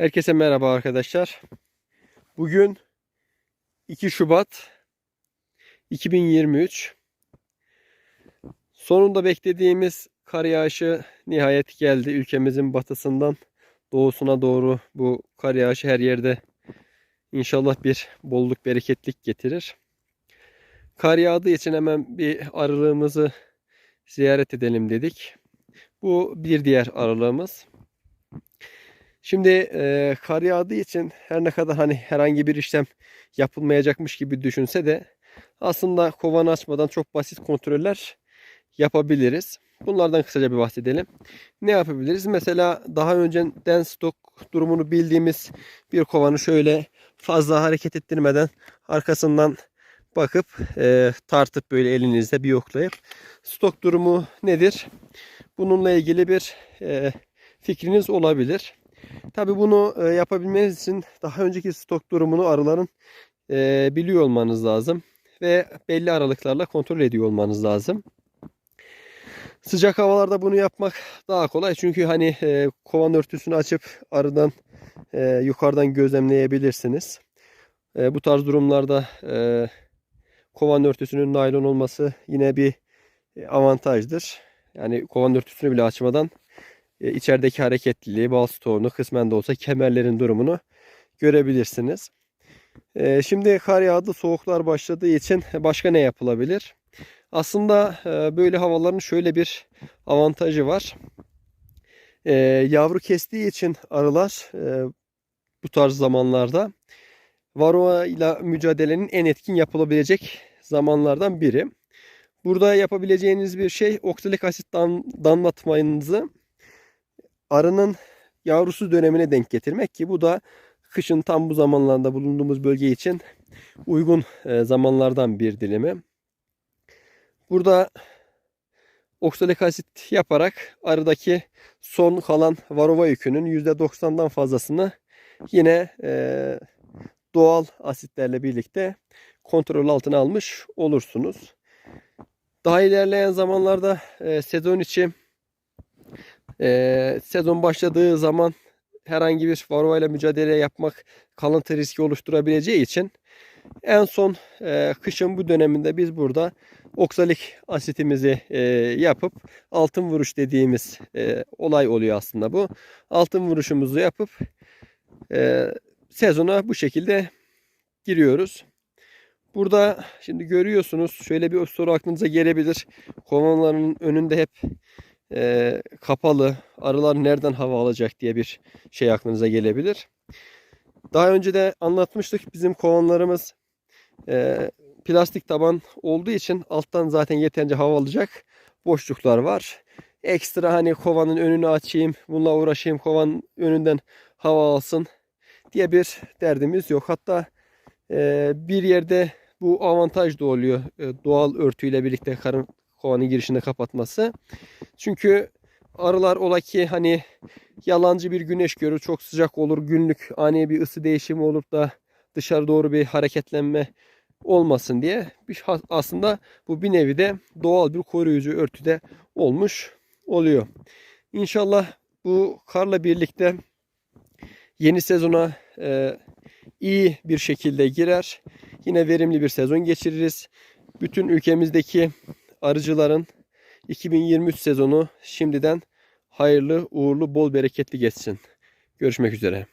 Herkese merhaba arkadaşlar. Bugün 2 Şubat 2023. Sonunda beklediğimiz kar yağışı nihayet geldi. Ülkemizin batısından doğusuna doğru bu kar yağışı her yerde inşallah bir bolluk bereketlik getirir. Kar yağdığı için hemen bir arılığımızı ziyaret edelim dedik. Bu bir diğer arılığımız. Şimdi e, kar yağdığı için her ne kadar hani herhangi bir işlem yapılmayacakmış gibi düşünse de aslında kovanı açmadan çok basit kontroller yapabiliriz. Bunlardan kısaca bir bahsedelim. Ne yapabiliriz? Mesela daha önceden stok durumunu bildiğimiz bir kovanı şöyle fazla hareket ettirmeden arkasından bakıp e, tartıp böyle elinizde bir yoklayıp stok durumu nedir? Bununla ilgili bir e, fikriniz olabilir. Tabi bunu e, yapabilmeniz için daha önceki stok durumunu arıların e, biliyor olmanız lazım. Ve belli aralıklarla kontrol ediyor olmanız lazım. Sıcak havalarda bunu yapmak daha kolay. Çünkü hani e, kovan örtüsünü açıp arıdan e, yukarıdan gözlemleyebilirsiniz. E, bu tarz durumlarda e, kovan örtüsünün naylon olması yine bir e, avantajdır. Yani kovan örtüsünü bile açmadan içerideki hareketliliği, bal stoğunu, kısmen de olsa kemerlerin durumunu görebilirsiniz. E, şimdi kar yağdı, soğuklar başladığı için başka ne yapılabilir? Aslında e, böyle havaların şöyle bir avantajı var. E, yavru kestiği için arılar e, bu tarz zamanlarda varroa ile mücadelenin en etkin yapılabilecek zamanlardan biri. Burada yapabileceğiniz bir şey oksalik asit damlatmanızı arının yavrusu dönemine denk getirmek ki bu da kışın tam bu zamanlarda bulunduğumuz bölge için uygun e, zamanlardan bir dilimi. Burada oksalik asit yaparak arıdaki son kalan varova yükünün %90'dan fazlasını yine e, doğal asitlerle birlikte kontrol altına almış olursunuz. Daha ilerleyen zamanlarda e, sezon içi e, sezon başladığı zaman herhangi bir varroa ile mücadele yapmak kalıntı riski oluşturabileceği için en son e, kışın bu döneminde biz burada oksalik asitimizi e, yapıp altın vuruş dediğimiz e, olay oluyor aslında bu. Altın vuruşumuzu yapıp e, sezona bu şekilde giriyoruz. Burada şimdi görüyorsunuz şöyle bir soru aklınıza gelebilir. Kovanların önünde hep e, kapalı. Arılar nereden hava alacak diye bir şey aklınıza gelebilir. Daha önce de anlatmıştık. Bizim kovanlarımız e, plastik taban olduğu için alttan zaten yeterince hava alacak boşluklar var. Ekstra hani kovanın önünü açayım, bununla uğraşayım, kovanın önünden hava alsın diye bir derdimiz yok. Hatta e, bir yerde bu avantaj da oluyor. E, doğal örtüyle birlikte karın kovanın girişini kapatması. Çünkü arılar ola ki hani yalancı bir güneş görür, çok sıcak olur, günlük ani bir ısı değişimi olup da dışarı doğru bir hareketlenme olmasın diye aslında bu bir nevi de doğal bir koruyucu örtüde olmuş oluyor. İnşallah bu karla birlikte yeni sezona e, iyi bir şekilde girer. Yine verimli bir sezon geçiririz. Bütün ülkemizdeki arıcıların 2023 sezonu şimdiden hayırlı, uğurlu, bol bereketli geçsin. Görüşmek üzere.